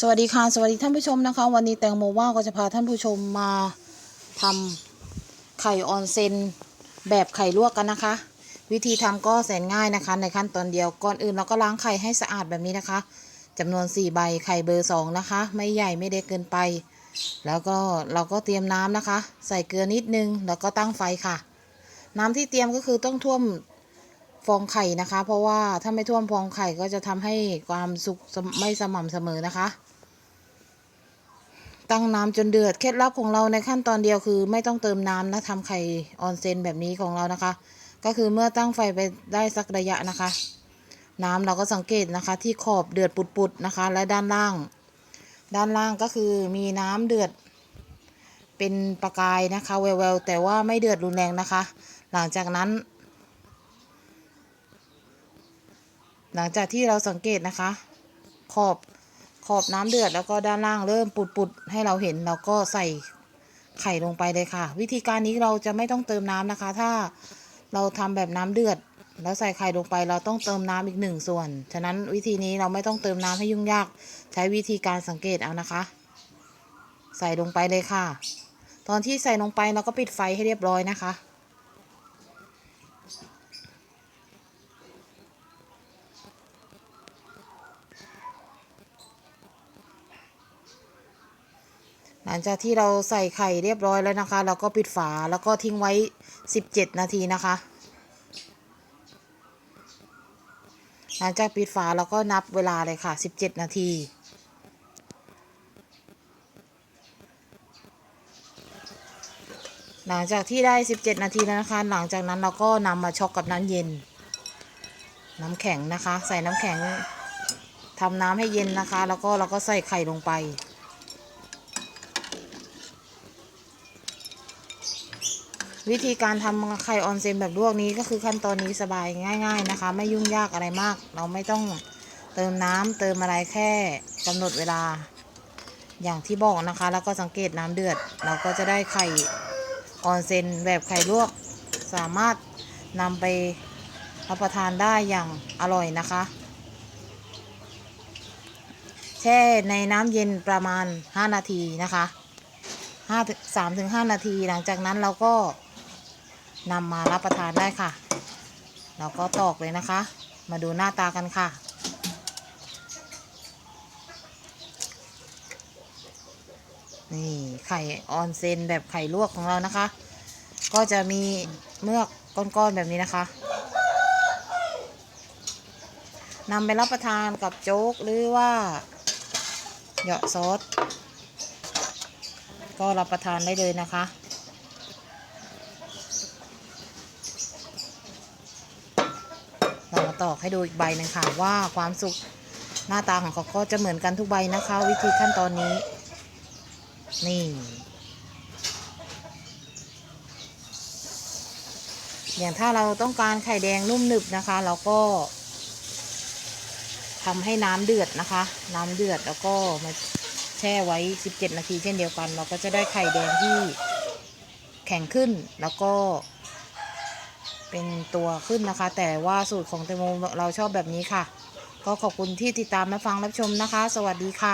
สวัสดีค่ะสวัสดีท่านผู้ชมนะคะ วันนี้แตงโมว่าก็จะพาท่านผู้ชมมาทำไข่ออนเซนแบบไข่ลวกกันนะคะ วิธีทำก็แสนง่ายนะคะ ในขั้นตอนเดียวก่อนอื่นเราก็ล้างไข่ให้สะอาดแบบนี้นะคะจำนวน 4 ใบไข่เบอร์ 2 นะคะ ไม่ใหญ่ไม่เด็กเกินไป แล้วก็เราก็เตรียมน้ำนะคะ ใส่เกลือนิดนึงแล้วก็ตั้งไฟค่ะ น้ำที่เตรียมก็คือต้องท่วม ฟองไข่นะคะ เพราะว่าถ้าไม่ท่วมฟองไข่ก็จะทำให้ความสุกไม่สม่ำเสมอนะคะ ตั้งน้ำจนเดือดเคล็ดลับของเราในขั้นตอนเดียวคือ ไม่ต้องเติมน้ำนะทำไข่ออนเซนแบบนี้ของเรานะคะ ก็คือเมื่อตั้งไฟไปได้สักระยะนะคะ น้ำเราก็สังเกตนะคะ ที่ขอบเดือดปุดๆนะคะ และด้านล่าง ด้านล่างก็คือมีน้ำเดือดเป็นประกายนะคะแววๆแต่ว่าไม่เดือดรุนแรงนะคะ หลังจากนั้น หลังจากที่เราสังเกตนะคะ ขอบขอบน้ำเดือดแล้วก็ด้านล่างเริ่มปุดๆให้เราเห็นเราก็ใส่ไข่ลงไปเลยค่ะ วิธีการนี้เราจะไม่ต้องเติมน้ำนะคะ ถ้าเราทำแบบน้ำเดือด แล้วใส่ไข่ลงไปเราต้องเติมน้ำอีกหนึ่งส่วน ฉะนั้นวิธีนี้เราไม่ต้องเติมน้ำให้ยุ่งยาก ใช้วิธีการสังเกตเอานะคะ ใส่ลงไปเลยค่ะ ตอนที่ใส่ลงไปเราก็ปิดไฟให้เรียบร้อยนะคะ หลังจากที่เราใส่ไข่เรียบร้อยแล้วนะคะ เราก็ปิดฝาแล้วก็ทิ้งไว้ 17 นาทีนะคะ หลังจากปิดฝาเราก็นับเวลาเลยค่ะ 17 นาทีหลังจากที่ได้ 17 นาทีแล้วนะคะ หลังจากนั้นเราก็นำมาช็อกกับน้ำเย็น น้ำแข็งนะคะ ใส่น้ำแข็งทำน้ำให้เย็นนะคะ แล้วก็เราก็ใส่ไข่ลงไป วิธีการทำไข่ออนเซนแบบลวกนี้ก็คือขั้นตอนนี้สบายง่าย ๆนะคะ ไม่ยุ่งยากอะไรมาก เราไม่ต้องเติมน้ำเติมอะไรแค่กำหนดเวลา อย่างที่บอกนะคะ แล้วก็สังเกตน้ำเดือด เราก็จะได้ไข่ออนเซนแบบไข่ลวก สามารถนำไปรับประทานได้อย่างอร่อยนะคะ แช่ในน้ำเย็นประมาณ 5 นาทีนะคะ5 3ถึง5นาทีหลังจากนั้นเราก็ นำมารับประทานได้ค่ะ เราก็ตอกเลยนะคะ มาดูหน้าตากันค่ะ นี่ไข่ออนเซนแบบไข่ลวกของเรานะคะ ก็จะมีเมือกก้อนๆแบบนี้นะคะนำไปรับประทานกับโจ๊กหรือว่าเหยาะซอสก็รับประทานได้เลยนะคะ เรามา ตอกให้ดูอีกใบหนึ่งค่ะว่าความสุกหน้าตาของเขาก็จะเหมือนกันทุกใบนะคะ วิธีขั้นตอนนี้ นี่ อย่างถ้าเราต้องการไข่แดงนุ่มหนึบนะคะ เราก็ทำให้น้ำเดือดนะคะ น้ำเดือดแล้วก็มาแช่ไว้ 17 นาทีเช่นเดียวกัน เราก็จะได้ไข่แดงที่แข็งขึ้นแล้วก็ เป็นตัวขึ้นนะคะ แต่ว่าสูตรของแตงโมเราชอบแบบนี้ค่ะ ก็ขอบคุณที่ติดตามและฟังรับชมนะคะ สวัสดีค่ะ